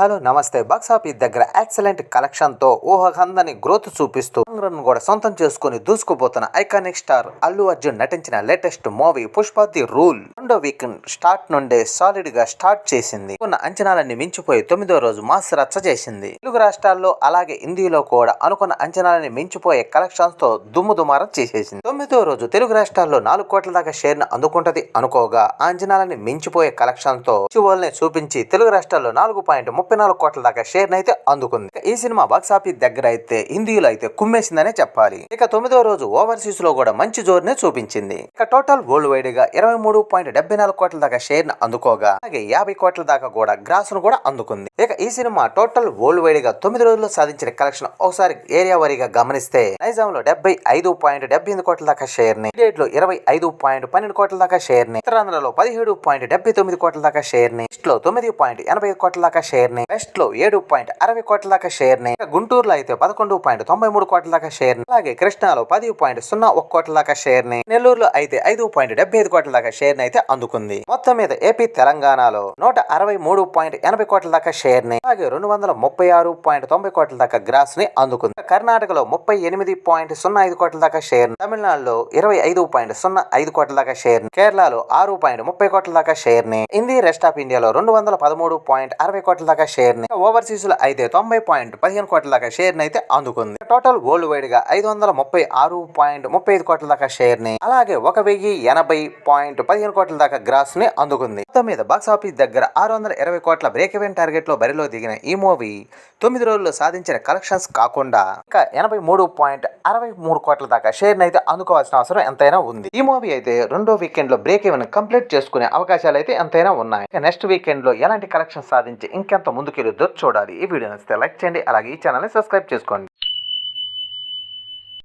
Hello నమస్తే. Box office దగ్గర excellent కలెక్షన్తో ఊహకందని గ్రోత్ చూపిస్తూ రన్ కూడా సొంతం చేసుకుని దూసుకుపోతున్న ఐకానిక్ స్టార్ అల్లు అర్జున్ నటించిన latest movie Pushpa the rule రెండో వీక్ స్టార్ట్ నుండే సాలిడ్గా స్టార్ట్ చేసింది. ఉన్న అంచనాలన్నీ మించిపోయి తొమ్మిదో రోజు మాస్ రచ్చ చేసింది. తెలుగు రాష్ట్రాల్లో అలాగే హిందీలో కూడా అనుకున్న అంచనాలని మించిపోయే కలెక్షన్స్తో దుమ్ముదుమారం చేసేసింది. తొమ్మిదో రోజు తెలుగు రాష్ట్రాల్లో నాలుగు కోట్ల దాకా షేర్ను అందుకుంటది అనుకోగా అంచనాలని మించిపోయే కలెక్షన్తో చూపించి తెలుగు రాష్ట్రాల్లో నాలుగు పాయింట్ ముప్పై నాలుగు కోట్ల దాకా షేర్ అయితే అందుకుంది. ఈ సినిమా బాక్స్ ఆఫీస్ దగ్గర అయితే హిందీలో అయితే కుమ్మేసిందనే చెప్పాలి. ఇక తొమ్మిదో రోజు ఓవర్సీస్లో కూడా మంచి జోరునే చూపించింది. ఇక టోటల్ వరల్డ్ వైడ్గా ఇరవై మూడు పాయింట్ డెబ్బై నాలుగు కోట్ల దాకా షేర్ను అందుకోగా అలాగే యాభై కోట్ల దాకా కూడా గ్రాస్ను కూడా అందుకుంది. ఇక ఈ సినిమా టోటల్ వరల్డ్ వైడ్గా తొమ్మిది రోజుల్లో సాధించిన కలెక్షన్ ఒకసారి ఏరియా వారీగా గమనిస్తే నైజాం లో డెబ్బై ఐదు పాయింట్ డెబ్బై ఎనిమిది కోట్ల దాకా షేర్ని లో ఇరవై ఐదు పాయింట్ పన్నెండు కోట్ల దాకా షేర్ని ఉత్తరాంధ్రలో పదిహేడు పాయింట్ డెబ్బై తొమ్మిది కోట్ల దాకా షేర్ని లో తొమ్మిది పాయింట్ ఎనభై కోట్ల దాకా షేర్ని వెస్ట్లో ఏడు పాయింట్ అరవై కోట్ల దాకా షేర్ని గుంటూరులో అయితే పదకొండు పాయింట్ తొంభై మూడు కోట్ల దాకా షేర్ని అలాగే కృష్ణాలో పది పాయింట్ సున్నా ఒక కోట్ల దాకా షేర్ని నెల్లూరులో అయితే ఐదు పాయింట్ డెబ్బై ఐదు కోట్ల దాకా షేర్ని అయితే అందుకుంది మొత్తం మీద ఏపీ తెలంగాణలో నూట అరవై మూడు పాయింట్ ఎనభై కోట్ల దాకా షేర్ని అలాగే రెండు వందల ముప్పై ఆరు పాయింట్ తొంభై కోట్ల దాకా గ్రాస్ని అందుకుంది కర్ణాటకలో ముప్పై ఎనిమిది పాయింట్ సున్నా ఐదు కోట్ల దాకా షేర్ తమిళనాడులో ఇరవై ఐదు పాయింట్ సున్నా ఐదు కోట్ల దాకా షేర్ కేరళలో ఆరు పాయింట్ ముప్పై కోట్ల దాకా షేర్ని హిందీ రెస్ట్ ఆఫ్ ఇండియాలో రెండు వందల పదమూడు పాయింట్ అరవై కోట్ల దాకా దాకా షేర్ని ఓవర్సీస్లో అయితే తొంభై పాయింట్ పదిహేను కోట్ల దాకా షేర్ని అయితే అందుకుంది. టోటల్ వరల్డ్ వైడ్గా ఐదు వందల ముప్పై ఆరు పాయింట్ ముప్పై ఐదు కోట్ల దాకా షేర్ని అలాగే ఒక వెయ్యి ఎనభై పాయింట్ పదిహేను కోట్ల దాకా గ్రాస్ని అందుకుంది. మొత్తం మీద బాక్స్ ఆఫీస్ దగ్గర ఆరు వందల ఇరవై కోట్ల బ్రేక్ ఈవెన్ టార్గెట్లో బరిలో దిగిన ఈ మూవీ తొమ్మిది రోజుల్లో సాధించిన కలెక్షన్స్ కాకుండా ఇంకా ఎనభై మూడు పాయింట్ అరవై మూడు కోట్ల దాకా షేర్ని అయితే అందుకోవాల్సిన అవసరం ఎంతైనా ఉంది. ఈ మూవీ అయితే రెండో వీకెండ్లో బ్రేక్ ఈవెన్ కంప్లీట్ చేసుకునే అవకాశాలు అయితే ఎంతైనా ఉన్నాయి. నెక్స్ట్ వీకెండ్లో ఎలాంటి కలెక్షన్ సాధించి ఇంకెంత ముందుకెళ్ళొద్దో చూడాలి. ఈ వీడియో నచ్చితే లైక్ చేయండి. అలాగే ఈ ఛానల్ని సబ్స్క్రైబ్ చేసుకోండి.